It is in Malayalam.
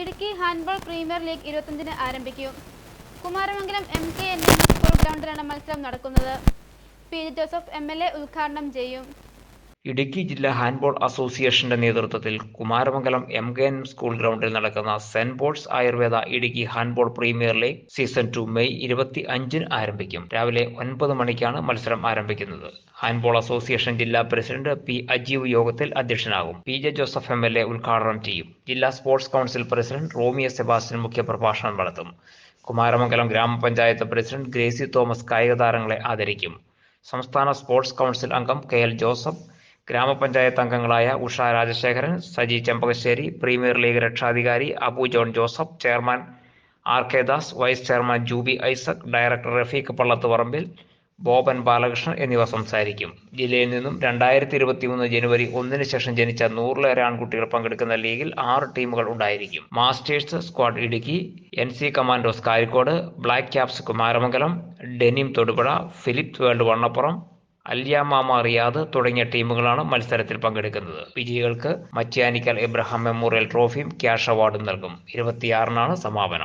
ഇടുക്കി ഹാൻഡ്ബോൾ പ്രീമിയർ ലീഗ് ഇരുപത്തഞ്ചിന് ആരംഭിക്കും. Kumaramangalam M K N M school ഗ്രൗണ്ടിലാണ് മത്സരം നടക്കുന്നത്. P Joseph M L A ഉദ്ഘാടനം ചെയ്യും. ഇടുക്കി ജില്ലാ ഹാൻഡ്ബോൾ അസോസിയേഷന്റെ നേതൃത്വത്തിൽ Kumaramangalam M K N school ഗ്രൗണ്ടിൽ നടക്കുന്ന saint Paul's Ayurveda Idukki handball premier league season two May ഇരുപത്തി അഞ്ചിന് ആരംഭിക്കും. രാവിലെ ഒൻപത് മണിക്കാണ് മത്സരം ആരംഭിക്കുന്നത്. ഹാൻഡ്ബോൾ അസോസിയേഷൻ ജില്ലാ പ്രസിഡന്റ് പി അജീവ് യോഗത്തിൽ അധ്യക്ഷനാകും. P J Joseph M L A ഉദ്ഘാടനം ചെയ്യും. ജില്ലാ sports council president Romiya Sebastian മുഖ്യപ്രഭാഷണം നടത്തും. കുമാരമംഗലം ഗ്രാമപഞ്ചായത്ത് പ്രസിഡന്റ് ഗ്രേസി തോമസ് കായിക താരങ്ങളെ ആദരിക്കും. സംസ്ഥാന സ്പോർട്സ് കൗൺസിൽ അംഗം കെ എൽ ജോസഫ് ഗ്രാമപഞ്ചായത്ത് അംഗങ്ങളായ ഉഷ രാജശേഖരൻ സജി ചെമ്പകശ്ശേരി പ്രീമിയർ ലീഗ് രക്ഷാധികാരി Abu John Joseph chairman R K Das vice chairman Jubi Isaac director Rafeeq Pallath Parambil Boban Balakrishnan എന്നിവ സംസാരിക്കും. ജില്ലയിൽ നിന്നും രണ്ടായിരത്തി ഇരുപത്തി മൂന്ന് ജനുവരി ഒന്നിന് ശേഷം ജനിച്ച നൂറിലേറെ ആൺകുട്ടികൾ പങ്കെടുക്കുന്ന ലീഗിൽ ആറ് ടീമുകൾ ഉണ്ടായിരിക്കും. Masters squad Idukki N C commandos Karikode black caps Kumaramangalam denim Thodupuzha Philips world Vannappuram Al Yamama Riyadh തുടങ്ങിയ ടീമുകളാണ് മത്സരത്തിൽ പങ്കെടുക്കുന്നത്. വിജയികൾക്ക് മറ്റിയാനിക്കൽ ഇബ്രഹാം മെമ്മോറിയൽ ട്രോഫിയും ക്യാഷ് അവാർഡും നൽകും. ഇരുപത്തിയാറിനാണ് സമാപനം.